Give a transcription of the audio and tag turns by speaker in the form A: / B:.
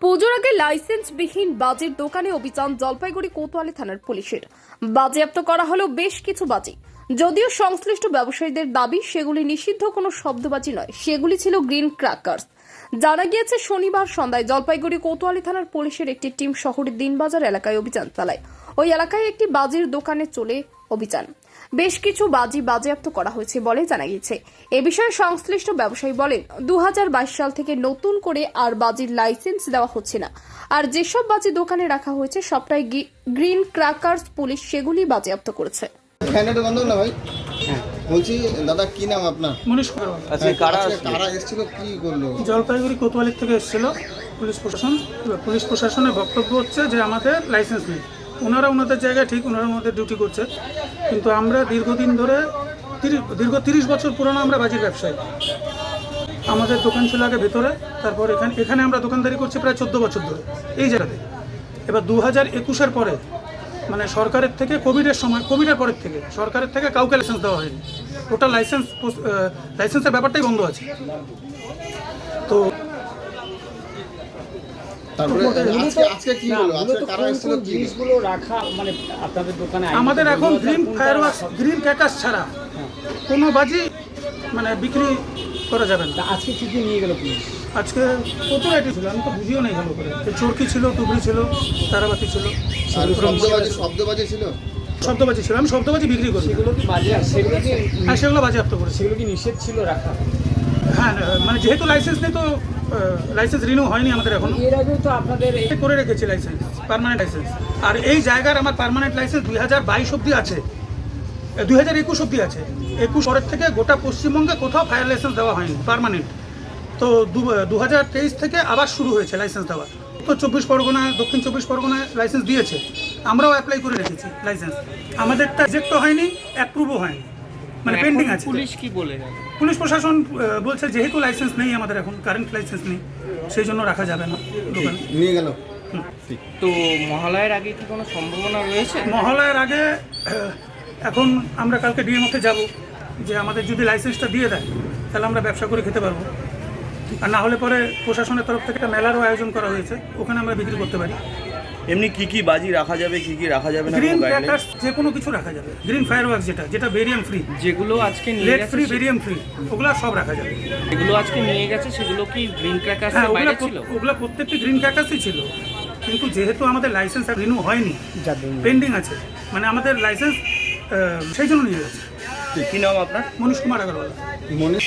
A: পুজোর আগে লাইসেন্সবিহীন বাজির দোকানে অভিযান জলপাইগুড়ি কোতোয়ালি থানার পুলিশের। বাজেয়াপ্ত করা হলো বেশ কিছু বাজি। যদিও সংশ্লিষ্ট ব্যবসায়ীদের দাবি, সেগুলি নিষিদ্ধ, কোনো শব্দবাজি নয়। সেগুলি ছিল গ্রিন ক্র্যাকার্স। জানা গিয়েছে, শনিবার সন্ধ্যায় জলপাইগুড়ি কোতোয়ালি থানার পুলিশের একটি টিম শহরের দিনবাজার এলাকায় অভিযান চালায়। ওই এলাকায় একটি বাজির দোকানে চলে অভিযান। বেশ কিছু বাজি বাজেয়াপ্ত করা হয়েছে বলে জানা গেছে এ বিষয়ে সংশ্লিষ্ট ব্যবসায়ী বলেন দুহাজার বাইশ সাল থেকে নতুন করে আর বাজির লাইসেন্স দেওয়া হচ্ছে না। আর যেসব বাজি দোকানে রাখা হয়েছে সবটাই গ্রিন ক্র্যাকার্স পুলিশ সেগুলি বাজেয়াপ্ত করেছে।
B: ভাই? বলছি দাদা কি নাম আপনার?
C: মনীষ কুমার
D: কারা
B: কারা এসেছিল কি করল?
C: জলপাইগুড়ি কোতোয়ালির থেকে এসেছিল পুলিশ প্রশাসন। পুলিশ প্রশাসনের বক্তব্য হচ্ছে যে আমাদের লাইসেন্স নেই। ওনারা ওনাদের জায়গায় ঠিক ওনারা ওনাদের ডিউটি করছে। কিন্তু আমরা দীর্ঘদিন ধরে দীর্ঘ তিরিশ বছর পুরনো আমরা বাজির ব্যবসায়ী। আমাদের দোকান ছিল আগে ভেতরে, তারপর এখানে এখানে আমরা দোকানদারি করছি প্রায় চোদ্দ বছর ধরে, এই জায়গাতে। এবার দু হাজার একুশের পরে মানে সরকারের থেকে কোভিডের সময়, কোভিডের পরের থেকে, সরকারের থেকে কাউকে লাইসেন্স দেওয়া হয়নি। টোটাল লাইসেন্স লাইসেন্সের ব্যাপারটাই বন্ধ আছে। তো আমাদের এখন গ্রিন ফায়ারওয়ার্কস গ্রিন ক্যাকাস ছাড়া কোনো বাজি মানে বিক্রি করা যাবে না।
E: আজকে কি কি নিয়ে গেল পুলিশ?
C: আজকে কত আইটি ছিল আমি তো বুঝিও নাই ভালো করে। তো চরকি ছিল টুবড়ি ছিল তারাবাতি ছিল।
B: শব্দবাজি শব্দবাজি ছিল?
C: শব্দবাজি ছিল আমি শব্দবাজি বিক্রি করি।
E: সেগুলো কি বাজে সেগুলো কি
C: হ্যাঁ সেগুলো বাজেয়াপ্ত করেছি।
E: সেগুলো কি নিষেধ ছিল রাখা?
C: হ্যাঁ মানে যেহেতু লাইসেন্স নেই তো লাইসেন্স রিনিউ হয়নি আমাদের এখনও।
E: এর আগেও তো আপনাদের
C: করে রেখেছি লাইসেন্স পার্মানেন্ট লাইসেন্স আর এই জায়গার আমার পার্মানেন্ট লাইসেন্স দুই হাজার বাইশ অব্দি আছে। দুই হাজার একুশ অব্দি আছে। একুশ পরের থেকে গোটা পশ্চিমবঙ্গে কোথাও ফায়ার লাইসেন্স দেওয়া হয়নি পার্মানেন্ট তো দু হাজার তেইশ থেকে আবার শুরু হয়েছে লাইসেন্স দেওয়া তো চব্বিশ পরগনা দক্ষিণ চব্বিশ পরগনায় লাইসেন্স দিয়েছে। আমরাও অ্যাপ্লাই করে রেখেছি লাইসেন্স আমাদেরটা রিজেক্টও হয়নি অ্যাপ্রুভও হয়নি। মানে পেন্ডিং আছে
D: পুলিশ কি বলে
C: পুলিশ প্রশাসন বলছে যেহেতু লাইসেন্স নেই আমাদের এখন কারেন্ট লাইসেন্স নেই সেই জন্য রাখা যাবে না দোকান।
B: নিয়ে গেল।
D: তো মহালয়ের আগে কি কোনো সম্ভাবনা রয়েছে?
C: মহালয়ার আগে এখন আমরা কালকে ডিএমওতে যাব যে আমাদের যদি লাইসেন্সটা দিয়ে দেয় তাহলে আমরা ব্যবসা করে খেতে পারব। আর না হলে পরে প্রশাসনের তরফ থেকে একটা মেলারও আয়োজন করা হয়েছে ওখানে আমরা বিক্রি করতে পারি।
D: এমনি কি কি বাজি রাখা যাবে কি কি রাখা যাবে না
C: গ্রিন? ক্র্যাকার্স যে কোনো কিছু রাখা যাবে। গ্রিন ফায়ারওয়ার্কস যেটা যেটা বেরিয়াম ফ্রি
F: যেগুলো আজকে নিয়ে
C: লেট
F: গেছে
C: ফ্রি বেরিয়াম ফ্রি ওগুলো সব রাখা যাবে।
F: যেগুলো আজকে নিয়ে গেছে সেগুলো কি গ্রিন ক্র্যাকার্স
C: হ্যাঁ ওগুলো
F: বাইরে ছিল?
C: ওগুলো প্রত্যেকটি গ্রিন ক্র্যাকার্সই ছিল। কিন্তু যেহেতু আমাদের লাইসেন্স আর রিনিউ হয়নি পেন্ডিং আছে মানে আমাদের লাইসেন্স সেই জন্য নিয়ে গেছে।
D: কি নাম আপনার?
C: মনীষ কুমার আগরওয়াল।
B: মনীষ